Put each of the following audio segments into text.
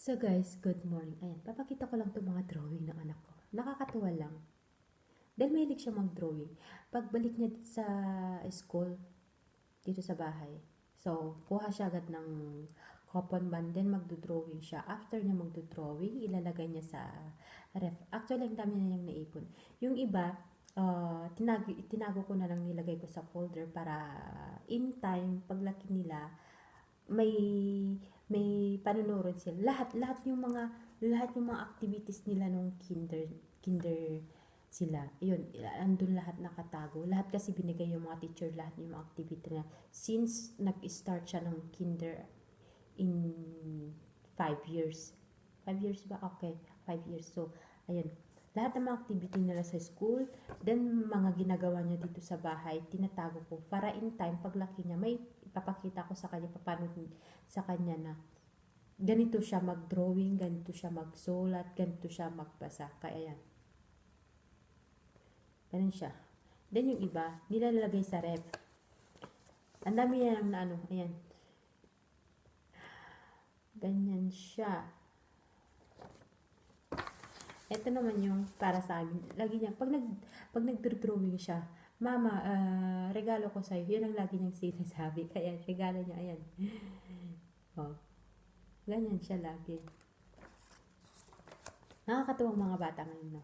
So guys, good morning. Ayan, papakita ko lang itong mga drawing ng anak ko. Nakakatuwa lang. Dahil mahilig siya mag-drawing. Pagbalik niya sa school, dito sa bahay, so, kuha siya agad ng coupon band, then magdo-drawing siya. After niya magdo-drawing, ilalagay niya sa ref. Actually, ang dami na niyang naipon. Yung iba, uh, tinago, tinago ko na lang nilagay ko sa folder para in time, paglaki nila, may may panunurod sila. Lahat lahat yung mga lahat yung mga activities nila nung kinder kinder sila. Yun, andun lahat nakatago. Lahat kasi binigay yung mga teacher, lahat yung mga activity na since nag-start siya ng kinder in five years. Five years ba? Okay, five years. So, ayun. Lahat ng mga activity nila sa school, then mga ginagawa niya dito sa bahay, tinatago ko para in time, paglaki niya, may ipapakita ko sa kanya, paano sa kanya na ganito siya mag-drawing, ganito siya magsulat, ganito siya magbasa. Kaya yan. Ganun siya. Then yung iba, nilalagay sa ref. Ang dami yan na ano, ayan. Ganyan siya. Ito naman yung para sa amin. Lagi niya, pag, nag, pag nag-drawing siya, Mama, uh, regalo ko sa'yo. Yun ang lagi niyang sinasabi. Kaya regalo niya, ayan. Oh. Ganyan siya lagi. Nakakatuwang mga bata ngayon, no?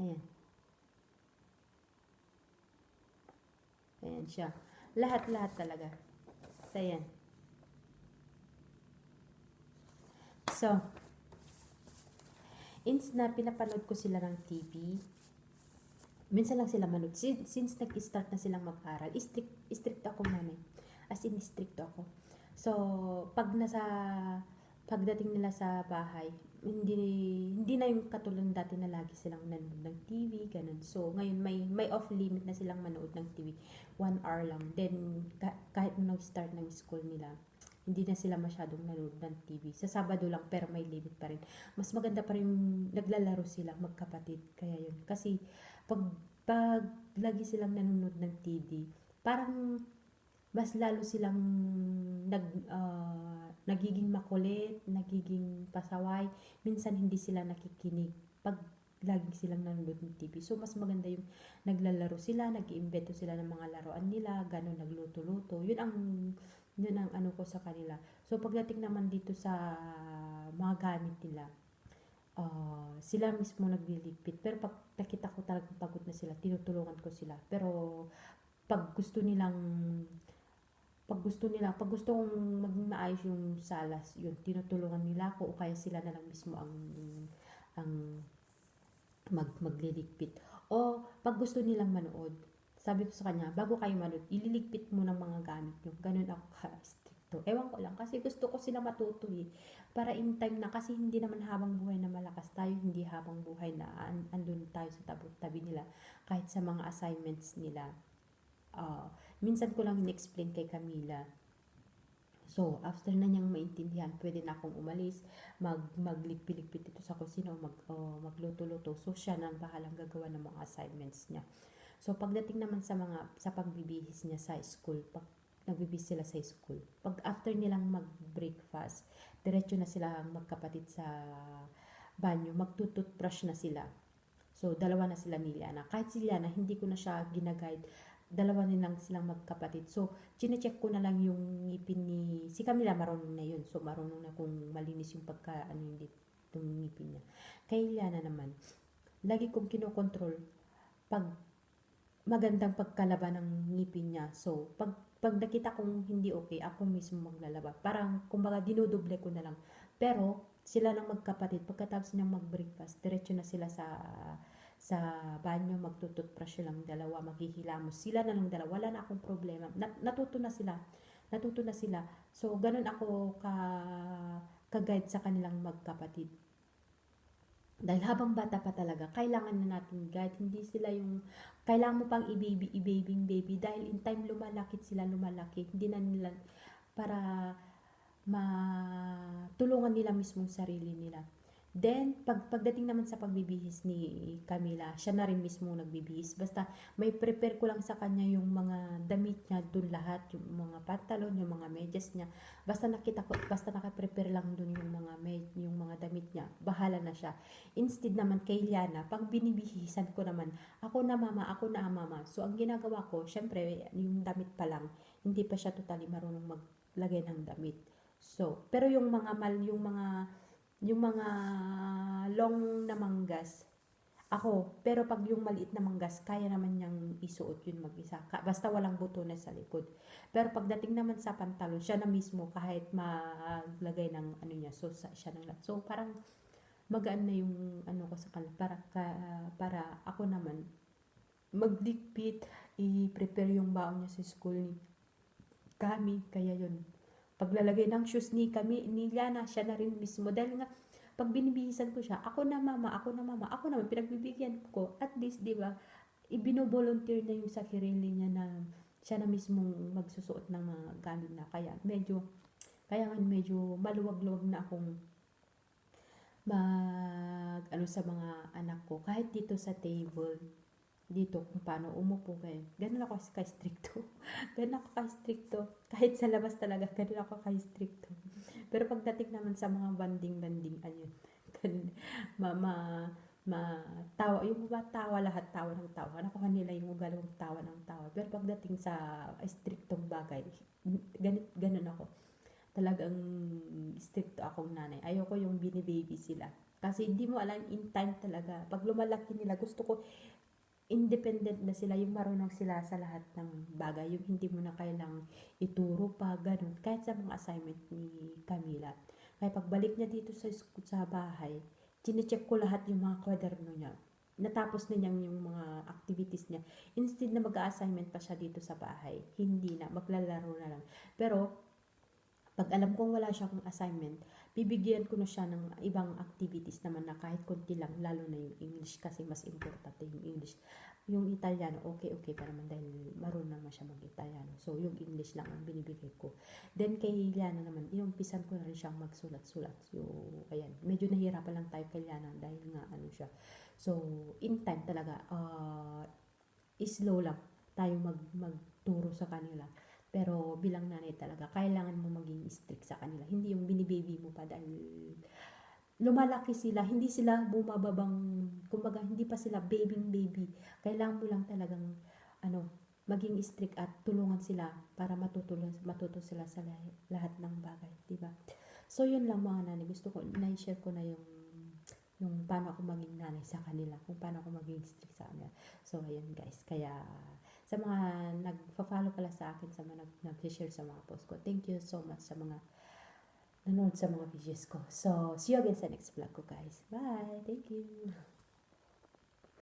Ayan. Ayan siya. Lahat-lahat talaga. So, ayan. So, ins na pinapanood ko sila ng TV, minsan lang sila manood. Since, since nag-start na silang mag-aral, strict, strict ako nanay. As in, strict ako. So, pag nasa, pagdating nila sa bahay, hindi, hindi na yung katulad dati na lagi silang nanood ng TV, ganun. So, ngayon may, may off limit na silang manood ng TV. One hour lang. Then, kahit nung nag-start ng school nila, hindi na sila masyadong nanood ng TV. Sa Sabado lang, pero may limit pa rin. Mas maganda pa rin naglalaro sila, magkapatid. Kaya yun. Kasi, pag, pag lagi silang nanonood ng TV, parang mas lalo silang nag, uh, nagiging makulit, nagiging pasaway. Minsan hindi sila nakikinig pag lagi silang nanonood ng TV. So, mas maganda yung naglalaro sila, nag-iimbeto sila ng mga laruan nila, gano'n, nagluto-luto. Yun ang, yun ang ano ko sa kanila. So, pagdating naman dito sa mga gamit nila, uh, sila mismo nagliligpit. Pero pag nakita ko talagang pagod na sila, tinutulungan ko sila. Pero, pag gusto nilang pag gusto nila, pag gusto kong maging maayos yung salas, yun, tinutulungan nila ako o kaya sila na lang mismo ang ang mag magliligpit. O pag gusto nilang manood, sabi ko sa kanya, bago kayo manood, ililigpit mo ng mga gamit nyo. Ganun ako ka-stricto. Ewan ko lang, kasi gusto ko sila matuto eh. Para in time na, kasi hindi naman habang buhay na malakas tayo, hindi habang buhay na an andun tayo sa tabi nila, kahit sa mga assignments nila. Uh, minsan ko lang in-explain kay Camila. So, after na niyang maintindihan, pwede na akong umalis, mag, magligpiligpit dito sa kusina o mag, uh, magluto-luto. So, siya nang bahalang gagawa ng mga assignments niya. So, pagdating naman sa mga, sa pagbibihis niya sa school, pag nagbibihis sila sa school, pag after nilang mag-breakfast, diretso na sila magkapatid sa banyo, magtututbrush na sila. So, dalawa na sila ni Liana. Kahit si Liana, hindi ko na siya ginaguide dalawa nilang silang magkapatid. So, chinecheck ko na lang yung ngipin ni, si Camila marunong na yun. So, marunong na kung malinis yung pagka, ano yung ngipin niya. Kay Liana naman, lagi kong kinokontrol pag magandang pagkalaba ng ngipin niya. So, pag, pag nakita kong hindi okay, ako mismo maglalaba. Parang, kumbaga, dinudoble ko na lang. Pero, sila lang magkapatid, pagkatapos nilang mag-breakfast, diretso na sila sa sa banyo, magtututbrush silang dalawa, maghihilamos. Sila na lang dalawa, wala na akong problema. Nat natuto na sila. Natuto na sila. So, ganun ako ka, ka-guide sa kanilang magkapatid. Dahil habang bata pa talaga, kailangan na natin guide. Hindi sila yung, kailangan mo pang i-baby, i-baby, baby. Dahil in time lumalakit sila, lumalaki. Hindi na nila, para matulungan nila mismong sarili nila Then, pag, pagdating naman sa pagbibihis ni Camila, siya na rin mismo nagbibihis. Basta, may prepare ko lang sa kanya yung mga damit niya dun lahat, yung mga pantalon, yung mga medyas niya. Basta nakita ko, basta naka-prepare lang dun yung mga med, yung mga damit niya. Bahala na siya. Instead naman kay Liana, pag binibihisan ko naman, ako na mama, ako na mama. So, ang ginagawa ko, syempre, yung damit pa lang, hindi pa siya totally marunong maglagay ng damit. So, pero yung mga mal, yung mga yung mga long na manggas, ako, pero pag yung maliit na manggas, kaya naman niyang isuot yun mag-isa. Basta walang butones sa likod. Pero pagdating naman sa pantalon, siya na mismo kahit maglagay ng ano niya, so siya nang So parang magaan na yung ano ko sa kanila para ka, para ako naman magdikpit, i-prepare yung baon niya sa school ni kami, kaya yun. Paglalagay ng shoes ni kami, ni Liana, siya na rin mismo. Dahil nga, pag binibihisan ko siya, ako na mama, ako na mama, ako naman, pinagbibigyan ko. At least, di ba, ibino-volunteer na yung sa niya na siya na mismong magsusuot ng mga gamit na. Kaya medyo, kaya nga medyo maluwag-luwag na akong mag, ano sa mga anak ko. Kahit dito sa table, dito kung paano umupo kayo. Ganun ako ka-stricto. ganun ako ka-stricto. Kahit sa labas talaga, ganun ako ka-stricto. Pero pagdating naman sa mga banding-banding, ayun, ganun, ma, ma, ma, tawa, yung ba tawa lahat, tawa ng tawa. Ko kanila yung ugalawang tawa ng tawa. Pero pagdating sa strictong bagay, ganit, ganun ako. Talagang stricto akong nanay. Ayoko yung binibaby sila. Kasi hindi mo alam in time talaga. Pag lumalaki nila, gusto ko independent na sila, yung marunong sila sa lahat ng bagay, yung hindi mo na kailang ituro pa, ganun. Kahit sa mga assignment ni Camila. Kaya pagbalik niya dito sa, sa bahay, chinecheck ko lahat yung mga kwaderno niya. Natapos na niyang yung mga activities niya. Instead na mag-assignment pa siya dito sa bahay, hindi na, maglalaro na lang. Pero, pag alam kong wala siya kung assignment, bibigyan ko na siya ng ibang activities naman na kahit konti lang, lalo na yung English kasi mas importante yung English. Yung Italiano, okay, okay pa naman dahil marunong naman siya mag-Italiano. So, yung English lang ang binibigay ko. Then, kay Liana naman, inumpisan ko na rin siyang magsulat-sulat. So, ayan, medyo nahirapan lang tayo kay Liana dahil nga ano siya. So, in time talaga, uh, slow lang tayo mag, magturo sa kanila. Pero bilang nanay talaga, kailangan mo maging strict sa kanila. Hindi yung binibaby mo pa dahil lumalaki sila, hindi sila bumababang, kumbaga hindi pa sila babying baby. Kailangan mo lang talagang ano, maging strict at tulungan sila para matutulong matuto sila sa lahat, ng bagay, di ba? So yun lang mga nanay, gusto ko na-share ko na yung yung paano ako maging nanay sa kanila, kung paano ako maging strict sa kanila. So ayun guys, kaya sa mga nagfa-follow pala sa akin, sa mga nag- nag-share sa mga post ko. Thank you so much sa mga nanonood sa mga videos ko. So, see you again sa next vlog ko guys. Bye! Thank you!